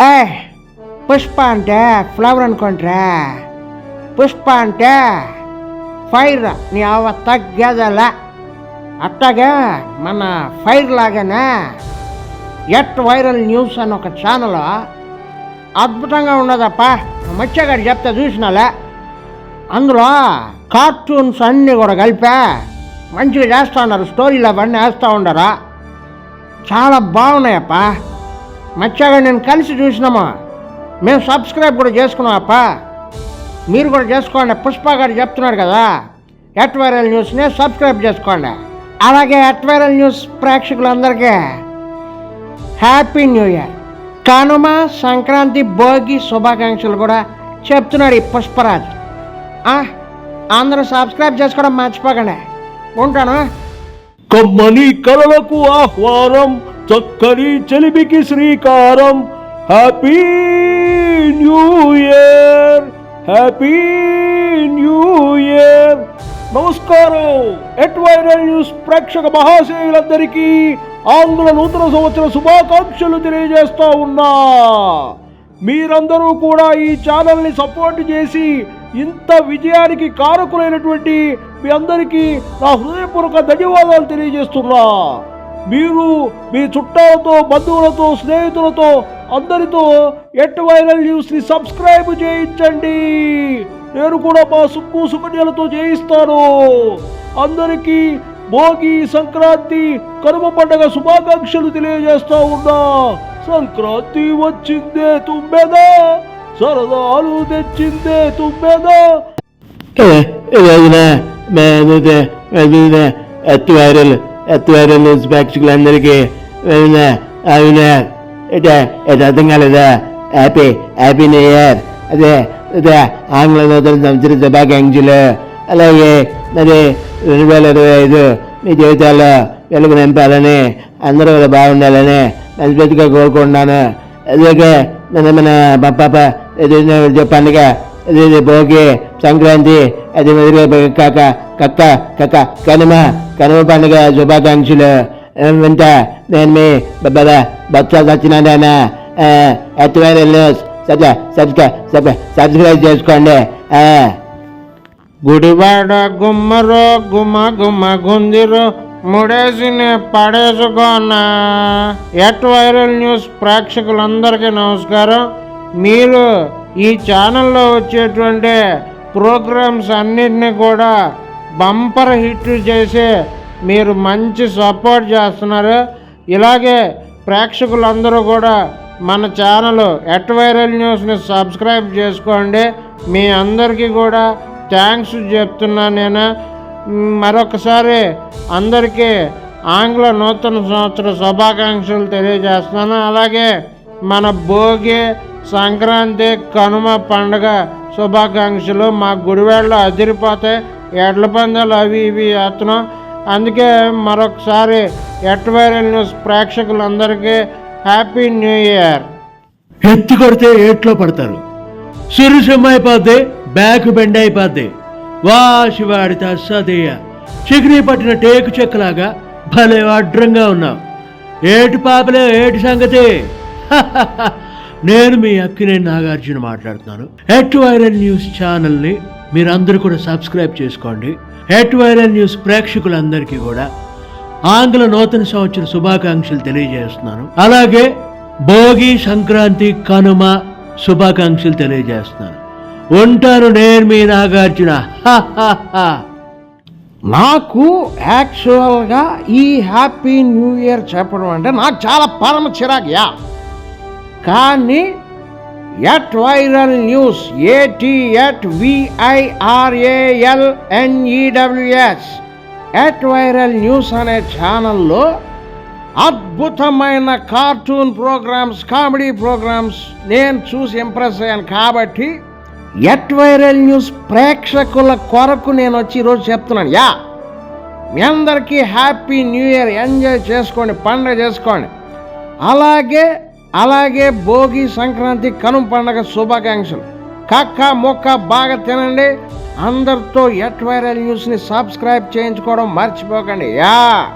ఏ పుష్ప అంటే ఫ్లవర్ అనుకుంటారా పుష్ప అంటే ఫైర్ నీ అవ తగ్గదల. అట్టగా మన ఫైర్ లాగానే ఎట్ వైరల్ న్యూస్ అని ఒక ఛానల్ అద్భుతంగా ఉన్నదప్ప. మత్స్యగారు చెప్తే చూసినాలే. అందులో కార్టూన్స్ అన్నీ కూడా కలిపా మంచిగా చేస్తూ ఉన్నారు. స్టోరీలు అవన్నీ వేస్తూ ఉండరా. చాలా బాగున్నాయప్ప. మత్స్యగారు నేను కలిసి చూసినామా? మేము సబ్స్క్రైబ్ కూడా చేసుకున్నామప్ప. మీరు కూడా చేసుకోండి. పుష్ప గారు చెప్తున్నారు కదా ఎట్ వైరల్ న్యూస్ని సబ్స్క్రైబ్ చేసుకోండి. అలాగే ఎట్ వైరల్ న్యూస్ ప్రేక్షకులందరికీ happy new year Kanuma Sankranti Bhogi శుభాకాంక్షలు కూడా చెప్తున్నాడు ఈ పుష్పరాజ్. అందరూ సబ్స్క్రైబ్ చేసుకోవడం మర్చిపోకండి. ఉంటాను. కమ్మని కలలకు ఆహ్వానం. చక్కని చెలిమికి శ్రీకారం. Happy new year happy new year నమస్కారం. ఎట్ వైరల్ న్యూస్ ప్రేక్షక మహాశయులందరికీ ఆంగ్ల నూతన సంవత్సర శుభాకాంక్షలు తెలియజేస్తా ఉన్నా. మీరందరూ కూడా ఈ ఛానల్ని సపోర్ట్ చేసి ఇంత విజయానికి కారకులైనటువంటి మీ అందరికీ నా హృదయపూర్వక ధన్యవాదాలు తెలియజేస్తున్నా. మీరు మీ చుట్టాలతో బంధువులతో స్నేహితులతో అందరితో ఎట్ వైరల్ న్యూస్ని సబ్స్క్రైబ్ చేయించండి నేను కూడా మా సుక్కు సుకన్యలతో చేయిస్తాను అందరికీ భోగి సంక్రాంతి కనుమ పండగ శుభాకాంక్షలు తెలియజేస్తా ఉన్నా సంక్రాంతి వచ్చిందే తుమ్మెదా సరదాలు తెచ్చిందే తుమ్మెదా ఎత్తు వైరల్ ఎత్తు న్యూస్ ప్రేక్షకులందరికీ అవునా ఇట ఇది అర్థం కాలేదా? హ్యాపీ హ్యాపీ న్యూ ఇయర్ అదే అదే ఆంగ్ల నూతన సంవత్సర శుభాకాంక్షలు. అలాగే మరి రెండు వేల ఇరవై ఐదు మీ జీవితాల్లో వెలుగు నింపాలని అందరూ కూడా బాగుండాలని మనస్ఫూర్తిగా కోరుకుంటున్నాను. అలాగే మన మన పాప పండుగ భోగి సంక్రాంతి అది మరి కాక కక్క కక్క కనుమ కనుమ పండుగ శుభాకాంక్షలు. వెంట నేను మీ బాబా బచ్చ సత్యనారాయణ ఎత్తువైన న్యూస్ సబ్స్క్రైబ్ సబ్స్క్రైబ్ చేసుకోండి. గుడివాడ గుమ్మరో గుమ్మ గుమ్మ గుందిరో ముడేసిని పడేసుకున్న ఎట్ వైరల్ న్యూస్ ప్రేక్షకులందరికీ నమస్కారం. మీరు ఈ ఛానల్లో వచ్చేటువంటి ప్రోగ్రామ్స్ అన్నిటిని కూడా బంపర్ హిట్ చేసి మీరు మంచి సపోర్ట్ చేస్తున్నారు. ఇలాగే ప్రేక్షకులందరూ కూడా మన ఛానల్ ఎట్ వైరల్ న్యూస్ని సబ్స్క్రైబ్ చేసుకోండి. మీ అందరికీ కూడా థ్యాంక్స్ చెప్తున్నా నేను. మరొకసారి అందరికీ ఆంగ్ల నూతన సంవత్సర శుభాకాంక్షలు తెలియజేస్తున్నాను. అలాగే మన భోగి సంక్రాంతి కనుమ పండగ శుభాకాంక్షలు. మా గుడివాడలో అదిరిపోతే ఎడ్ల పందాలు అవి ఇవి వేస్తున్నాం. అందుకే మరొకసారి ఎట్ వైరల్ న్యూస్ ప్రేక్షకులందరికీ హ్యాపీ న్యూ ఇయర్. ఎత్తి కొడితే ఏట్లో పడతారు. సిరుసిమ్మ అయిపోద్ది బ్యాక్ బెండ్ అయిపోద్ది. వా వాడితే తస్సదేయ. చిగిరి పట్టిన టేకు చెక్కలాగా భలే అడ్రంగా ఉన్నావు ఏటి పాపలే ఏటి సంగతి? నేను మీ అక్కినే నాగార్జున మాట్లాడుతున్నాను. హెట్ వైరల్ న్యూస్ ఛానల్ని మీరందరూ కూడా సబ్స్క్రైబ్ చేసుకోండి. హెట్ వైరల్ న్యూస్ ప్రేక్షకులందరికీ కూడా ఆంగ్ల నూతన సంవత్సర శుభాకాంక్షలు తెలియజేస్తున్నాను. అలాగే భోగి సంక్రాంతి కనుమ శుభాకాంక్షలు తెలియజేస్తున్నాను. ఉంటాను నేను మీ నాగార్జున. నాకు యాక్చువల్గా ఈ హ్యాపీ న్యూ ఇయర్ చెప్పడం అంటే నాకు చాలా పరమ చిరాకు యా కానీ at viral news A T at V I R A L N E W S at viral news అనే ఛానల్లో అద్భుతమైన కార్టూన్ ప్రోగ్రామ్స్ కామెడీ ప్రోగ్రామ్స్ నేను చూసి ఇంప్రెస్ అయ్యాను. కాబట్టి ఎట్ వైరల్ న్యూస్ ప్రేక్షకుల కొరకు నేను వచ్చి ఈరోజు చెప్తున్నాను. యా మీ అందరికీ హ్యాపీ న్యూ ఇయర్ ఎంజాయ్ చేసుకోండి పండుగ చేసుకోండి. అలాగే అలాగే భోగి సంక్రాంతి కనుమ పండగ శుభాకాంక్షలు. కక్క మొక్క బాగా తినండి. అందరితో ఎట్ వైరల్ న్యూస్ని సబ్స్క్రైబ్ చేయించుకోవడం మర్చిపోకండి. యా!